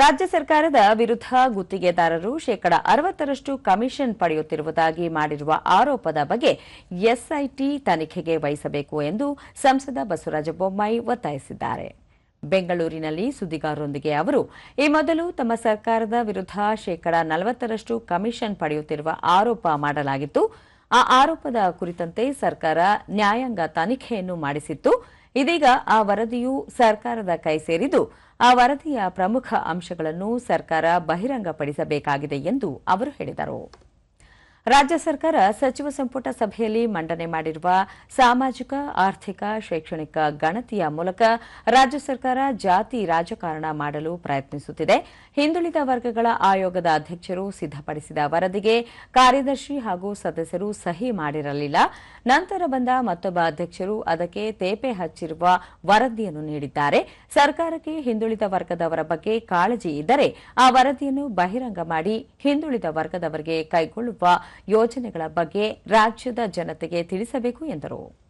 ರಾಜ್ಯ ಸರ್ಕಾರದ ವಿರುದ್ಧ ಗುತ್ತಿಗೆದಾರರು ಶೇಕಡ ಅರವತ್ತರಷ್ಟು ಕಮಿಷನ್ ಪಡೆಯುತ್ತಿರುವುದಾಗಿ ಮಾಡಿರುವ ಆರೋಪದ ಬಗ್ಗೆ ಎಸ್ಐಟಿ ತನಿಖೆಗೆ ವಹಿಸಬೇಕು ಎಂದು ಸಂಸದ ಬಸವರಾಜ ಬೊಮ್ಮಾಯಿ ಒತ್ತಾಯಿಸಿದ್ದಾರೆ. ಬೆಂಗಳೂರಿನಲ್ಲಿ ಸುದ್ದಿಗಾರರೊಂದಿಗೆ ಅವರು, ಈ ಮೊದಲು ತಮ್ಮ ಸರ್ಕಾರದ ವಿರುದ್ಧ ಶೇಕಡ ನಲವತ್ತರಷ್ಟು ಕಮಿಷನ್ ಪಡೆಯುತ್ತಿರುವ ಆರೋಪ ಮಾಡಲಾಗಿತ್ತು. ಆ ಆರೋಪದ ಕುರಿತಂತೆ ಸರ್ಕಾರ ನ್ಯಾಯಾಂಗ ತನಿಖೆಯನ್ನು ಮಾಡಿಸಿತ್ತು. ಇದೀಗ ಆ ವರದಿಯು ಸರ್ಕಾರದ ಕೈ ಸೇರಿದ್ದು, ಆ ವರದಿಯ ಪ್ರಮುಖ ಅಂಶಗಳನ್ನು ಸರ್ಕಾರ ಬಹಿರಂಗಪಡಿಸಬೇಕಾಗಿದೆ ಎಂದು ಅವರು ಹೇಳಿದರು. ರಾಜ್ಯ ಸರ್ಕಾರ ಸಚಿವ ಸಂಪುಟ ಸಭೆಯಲ್ಲಿ ಮಂಡನೆ ಮಾಡಿರುವ ಸಾಮಾಜಿಕ, ಆರ್ಥಿಕ, ಶೈಕ್ಷಣಿಕ ಗಣತಿಯ ಮೂಲಕ ರಾಜ್ಯ ಸರ್ಕಾರ ಜಾತಿ, ರಾಜಕಾರಣ ಮಾಡಲು ಪ್ರಯತ್ನಿಸುತ್ತಿದೆ. ಹಿಂದುಳಿದ ವರ್ಗಗಳ ಆಯೋಗದ ಅಧ್ಯಕ್ಷರು ಸಿದ್ದಪಡಿಸಿದ ವರದಿಗೆ ಕಾರ್ಯದರ್ಶಿ ಹಾಗೂ ಸದಸ್ಯರು ಸಹಿ ಮಾಡಿರಲಿಲ್ಲ. ನಂತರ ಬಂದ ಮತ್ತೊಬ್ಬ ಅಧ್ಯಕ್ಷರು ಅದಕ್ಕೆ ತೇಪೆ ಹಚ್ಚಿರುವ ವರದಿಯನ್ನು ನೀಡಿದ್ದಾರೆ. ಸರ್ಕಾರಕ್ಕೆ ಹಿಂದುಳಿದ ವರ್ಗದವರ ಬಗ್ಗೆ ಕಾಳಜಿ ಇದ್ದರೆ ಆ ವರದಿಯನ್ನು ಬಹಿರಂಗ ಮಾಡಿ ಹಿಂದುಳಿದ ವರ್ಗದವರಿಗೆ ಕೈಗೊಳ್ಳುವ ಯೋಜನೆಗಳ ಬಗ್ಗೆ ರಾಜ್ಯದ ಜನತೆಗೆ ತಿಳಿಸಬೇಕು ಎಂದರು.